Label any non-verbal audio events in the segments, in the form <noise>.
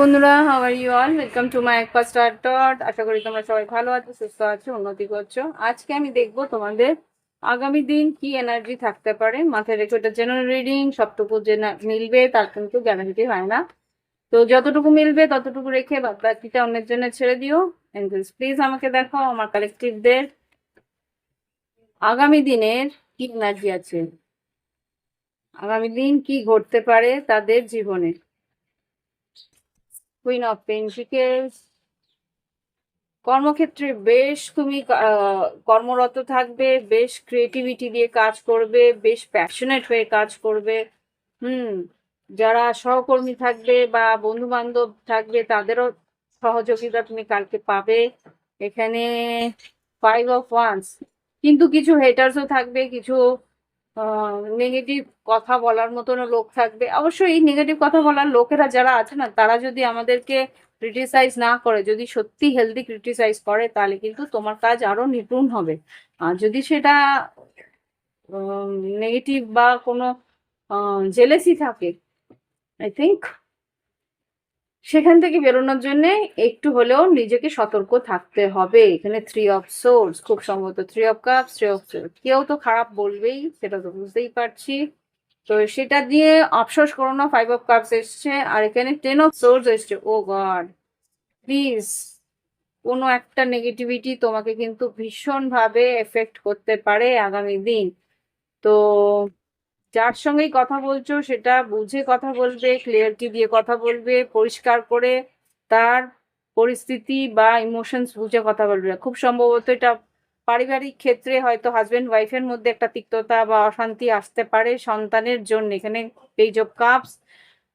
বন্ধুরা how are you all welcome to my একপা star আশা করি তোমরা সবাই ভালো আছো, সুস্থ আছো, উন্নতি করছ। আজকে আমি দেখব তোমাদের আগামী দিন কি এনার্জি থাকতে পারে। মাথায় রেখে ওটা জেনারেল রিডিং সবটুকু যে মিলবে, তার কিন্তু গ্যারান্টি হয় না। তো যতটুকু মিলবে, ততটুকু রেখে বাকিটা অন্যের জন্য ছেড়ে দিও। এঞ্জেলস প্লিজ আমাকে দেখাও আমার কালেকটিভদের আগামী দিনের কি এনার্জি আছে? আগামী দিন কি ঘটতে পারে তাদের জীবনে? কুইন অফ পেন্টিকেলস কর্মক্ষেত্রে বেশ তুমি কর্মরত থাকবে, বেশ ক্রিয়েটিভিটি দিয়ে কাজ করবে, বেশ প্যাশনেট হয়ে কাজ করবে। হুম, যারা সহকর্মী থাকবে বা বন্ধু বান্ধব থাকবে, তাদেরও সহযোগিতা তুমি কালকে পাবে। এখানে ফাইভ অফ ওয়ান্স কিন্তু কিছু হেটার্সও থাকবে, কিছু নেগেটিভ কথা বলার মতনও লোক থাকবে। অবশ্যই এই নেগেটিভ কথা বলার লোকেরা যারা আছে না, তারা যদি আমাদেরকে ক্রিটিসাইজ না করে, যদি সত্যি হেলদি ক্রিটিসাইজ করে, তাহলে কিন্তু তোমার কাজ আরও নিপুণ হবে। আর যদি সেটা নেগেটিভ বা কোনো জেলেসি থাকে আই থিঙ্ক সেখান থেকে বেরোনোর জন্য একটু হলেও নিজেকে সতর্ক থাকতে হবে। এখানে থ্রি অফ সোর্স খুব সম্ভবত three of cups three of swords কেউ তো খারাপ বলবেই, সেটা তো বুঝতেই পারছি। তো সেটা দিয়ে আফসোস করো না ফাইভ অফ কাপস এসছে, আর এখানে টেন অফ সোর্স এসছে। ও গড প্লিজ কোনো একটা নেগেটিভিটি তোমাকে কিন্তু ভীষণভাবে এফেক্ট করতে পারে আগামী দিন। তো যার সঙ্গেই কথা বলছো, সেটা বুঝে কথা বলবে ক্লিয়ারিটি দিয়ে কথা বলবে, পরিষ্কার করে তার পরিস্থিতি বা ইমোশনস বুঝে কথা বলবে। খুব সম্ভবত এটা পারিবারিক ক্ষেত্রে হয়তো হাজব্যান্ড ওয়াইফের মধ্যে একটা তিক্ততা বা অশান্তি আসতে পারে সন্তানের জন্য। এখানে পেজ অফ কাপস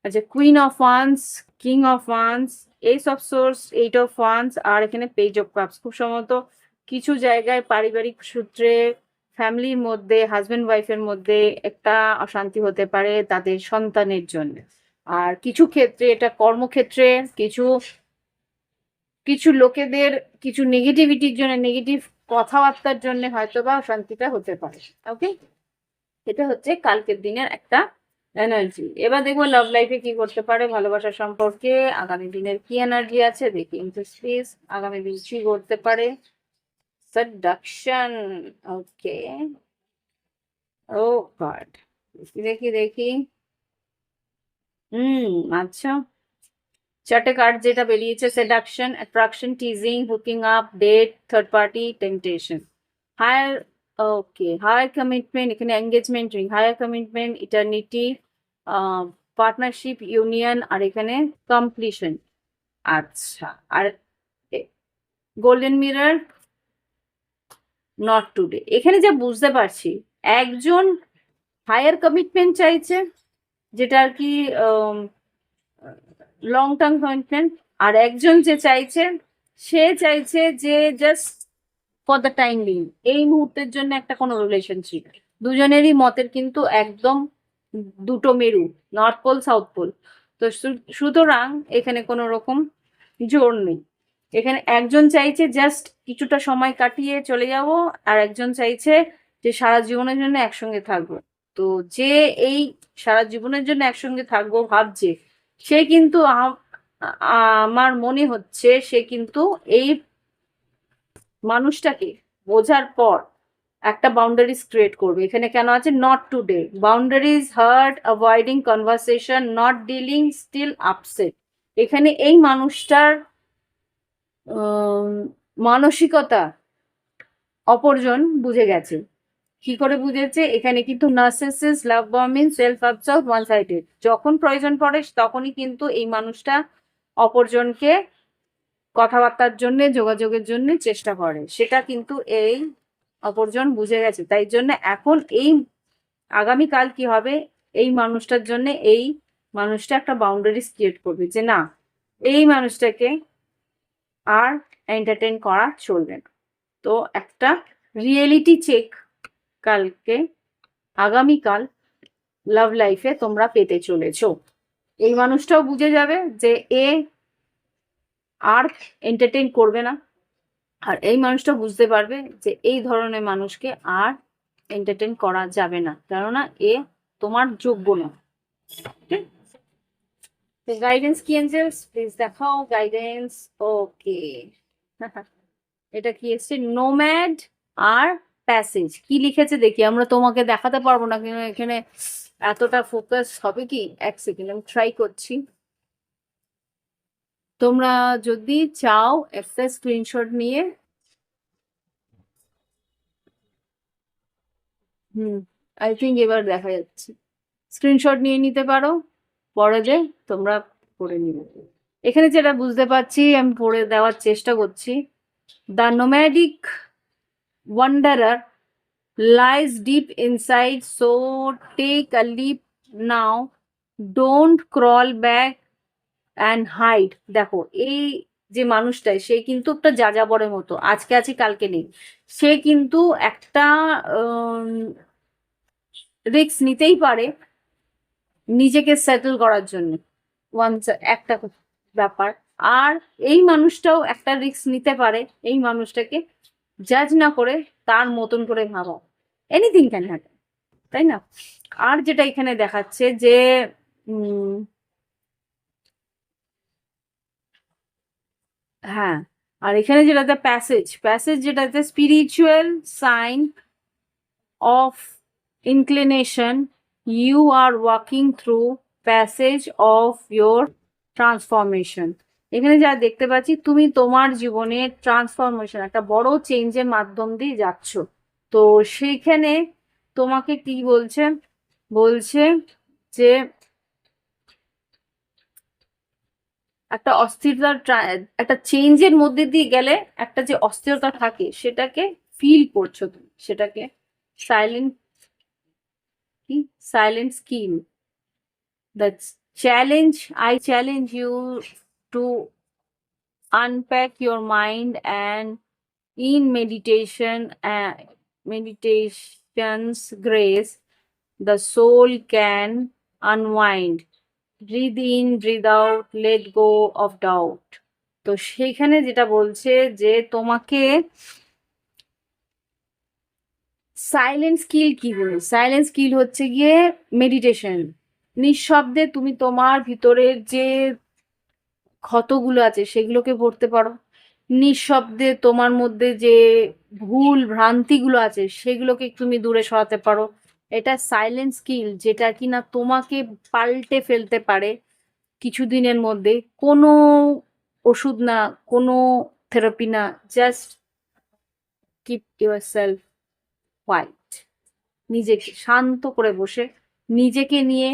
আচ্ছা queen of wands king of wands ace of swords eight of wands আর এখানে পেজ অফ কাপস খুব সম্ভবত কিছু জায়গায় পারিবারিক সূত্রে ফ্যামিলির মধ্যে হাজব্যান্ড ওয়াইফের মধ্যে একটা অশান্তি হতে পারে তাদের সন্তানের জন্য। আর কিছু ক্ষেত্রে এটা কর্মক্ষেত্রে, কিছু কিছু লোকেদের, কিছু নেগেটিভিটির জন্য নেগেটিভ কথাবার্তার জন্য হয়তো বা অশান্তিটা হতে পারে। ওকে এটা হচ্ছে কালকের দিনের একটা এনার্জি এবার দেখব লাভ লাইফে কি করতে পারে, ভালোবাসা সম্পর্কে। আগামী দিনের কি এনার্জি আছে? দেখি প্লিজ আগামী দিন কি করতে পারে? Seduction. Okay. Oh god. দেখি দেখি দেখি হুম আচ্ছা চারটে কার্ড যেটা বেরিয়েছে seduction attraction teasing hooking up date third party temptation higher okay higher commitment এখানে engagement ring higher commitment eternity partnership union আর এখানে কমপ্লিশন আচ্ছা আর গোল্ডেন মিরর নট টুডে এখানে যা বুঝতে পারছি, একজন হায়ার কমিটমেন্ট চাইছে, যেটা আর কি লং টার্ম কমিটমেন্ট আর একজন যে চাইছে, সে চাইছে যে just for the time being এই মুহূর্তের জন্য একটা কোনো রিলেশনশিপ দুজনেরই মতের কিন্তু একদম দুটো মেরু নর্থ পোল সাউথ পোল তো সুতরাং এখানে কোনো রকম জোর নেই। এখানে একজন চাইছে জাস্ট কিছুটা সময় কাটিয়ে চলে যাব, আর একজন চাইছে যে সারা জীবনের জন্য একসঙ্গে থাকব। তো যে এই সারা জীবনের জন্য একসঙ্গে থাকব ভাবছে, সে কিন্তু আমার মনে হচ্ছে সে কিন্তু এই মানুষটাকে বোঝার পর একটা বাউন্ডারিজ ক্রিয়েট করবে। এখানে কেন আছে? Not today boundaries hurt avoiding conversation not dealing still upset এখানে এই মানুষটার মানসিকতা অপরজন বুঝে গেছে। কি করে বুঝেছে? এখানে কিন্তু নার্সিসিস লাভ বমিং সেলফ অবসার্ভ ওয়ান সাইডেড যখন প্রয়োজন পড়ে, তখনই কিন্তু এই মানুষটা অপরজনকে কথাবার্তার জন্য, যোগাযোগের জন্য চেষ্টা করে। সেটা কিন্তু এই অপরজন বুঝে গেছে। তাই জন্য এখন এই আগামীকাল কি হবে? এই মানুষটার জন্য এই মানুষটা একটা বাউন্ডারিজ ক্রিয়েট করবে যে না, এই মানুষটাকে আর এন্টারটেন করা চলবে না। তো একটা রিয়েলিটি চেক কালকে, আগামীকাল লাভ লাইফে তোমরা পেতে চলেছো। এই মানুষটাও বুঝে যাবে যে এ আর এন্টারটেন করবে না। আর এই মানুষটা বুঝতে পারবে যে এই ধরনের মানুষকে আর এন্টারটেন করা যাবে না। কেননা এ তোমার যোগ্য না। গাইডেন্স কি এঞ্জেলস প্লিজ দেখাও গাইডেন্স ওকে <laughs> এটা কি এসছে? নোম্যাড আর প্যাসেজ কি লিখেছে দেখি, আমরা তোমাকে দেখাতে পারব না, কিন্তু এখানে এতটা ফোকাস হবে কি? এক সেকেন্ড আমি ট্রাই করছি। তোমরা যদি চাও, একটা স্ক্রিনশট নিয়ে। হুম আই থিঙ্ক এবার দেখা যাচ্ছে। স্ক্রিনশট নিয়ে নিতে পারো। পরে যে তোমরা পড়ে নিবে। এখানে যেটা বুঝতে পারছি, আমি পড়ে দেওয়ার চেষ্টা করছি। The nomadic wanderer lies deep inside, so take a leap now. Don't crawl back and hide. দেখো, এই যে মানুষটাই, সে কিন্তু একটা যাযাবরের মতো, আজকে আছে, কালকে নেই। সে কিন্তু একটা রিস্ক নিতেই পারে। নিজেকে সেটেল করার জন্য। ওয়ান্স একটা ব্যাপার। আর এই মানুষটাও একটা রিস্ক নিতে পারে, এই মানুষটাকে জাজ না করে তার মতন করে ভাবা। এনিথিং ক্যান হ্যাপেন তাই না? আর যেটা এখানে দেখাচ্ছে যে হ্যাঁ আর এখানে যেটাতে প্যাসেজ প্যাসেজ যেটাতে spiritual sign of inclination you are walking through passage of your transformation এখানে যা দেখতে পাচ্ছি, তুমি তোমার জীবনে ট্রান্সফরমেশন একটা বড় চেঞ্জের মাধ্যম দিয়ে যাচ্ছ। তো সেইখানে তোমাকে কি বলছে? বলছে যে একটা অস্থিরতার একটা চেঞ্জের মধ্যে দিয়ে গেলে একটা যে অস্থিরতা থাকে, সেটাকে ফিল করছ তুমি, সেটাকে সাইলেন্ট কি silent scheme the challenge I challenge you to unpack your mind and in meditation uh, meditation's grace the soul can unwind breathe in breathe out let go of doubt তো সেখানে যেটা বলছে যে তোমাকে সাইলেন্ট স্কিল কি বলে silent skill হচ্ছে গিয়ে মেডিটেশন নিঃশব্দে তুমি তোমার ভিতরের যে ক্ষতগুলো আছে সেগুলোকে ভরতে পারো। নিঃশব্দে তোমার মধ্যে যে ভুল ভ্রান্তিগুলো আছে সেগুলোকে তুমি দূরে সরাতে পারো। এটা সাইলেন্ট স্কিল যেটা কিনা তোমাকে পাল্টে ফেলতে পারে কিছুদিনের মধ্যে। কোনো ওষুধ না, কোনো থেরাপি না just keep yourself white নিজেকে শান্ত করে বসে নিজেকে নিয়ে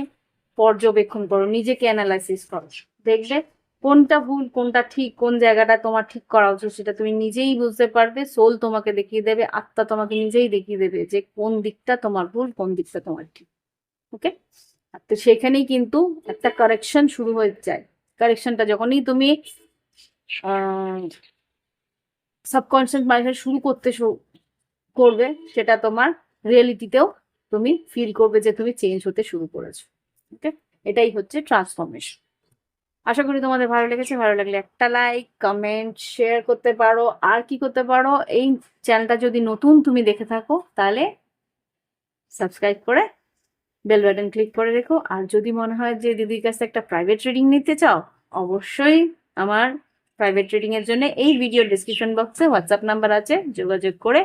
পর্যবেক্ষণ করো, নিজেকে অ্যানালাইসিস করো। দেখবে কোনটা ভুল, কোনটা ঠিক, কোন জায়গাটা তোমার ঠিক করা উচিত সেটা তুমি নিজেই বুঝতে পারবে সোল তোমাকে দেখিয়ে দেবে, আত্মা তোমাকে নিজেই দেখিয়ে দেবে যে কোন দিকটা তোমার ভুল, কোন দিকটা তোমার ঠিক। ওকে? তো সেখানেই কিন্তু একটা কারেকশন শুরু হয়ে যায়। কারেকশনটা যখনই তুমি সাবকনসিয়াস মাইন্ডে শুরু করতে করবে, সেটা তোমার রিয়েলিটিতেও তুমি ফিল করবে যে তুমি চেঞ্জ হতে শুরু করেছ ওকে এটাই হচ্ছে ট্রান্সফরমেশন আশা করি তোমাদের ভালো লেগেছে, ভালো লাগলে একটা লাইক কমেন্ট শেয়ার করতে পারো। আর কি করতে পারো? এই চ্যানেলটা যদি নতুন তুমি দেখে থাকো, তাহলে সাবস্ক্রাইব করে বেল বাটন ক্লিক করে রেখো। আর যদি মনে হয় যে দিদির কাছে একটা প্রাইভেট ট্রেডিং নিতে চাও, অবশ্যই আমার প্রাইভেট রিডিং এর জন্য এই ভিডিও ডিসক্রিপশন বক্সে হোয়াটসঅ্যাপ নাম্বার আছে, যোগাযোগ করে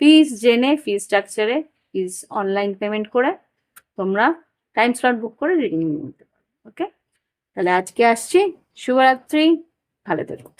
ফিস জেনে ফি স্ট্রাকচারে ফিস অনলাইন পেমেন্ট করে তোমরা টাইম স্লট বুক করে রিডিং নিতে পারো ওকে তাহলে আজকে আসছি, শুভরাত্রি, ভালো থেকো।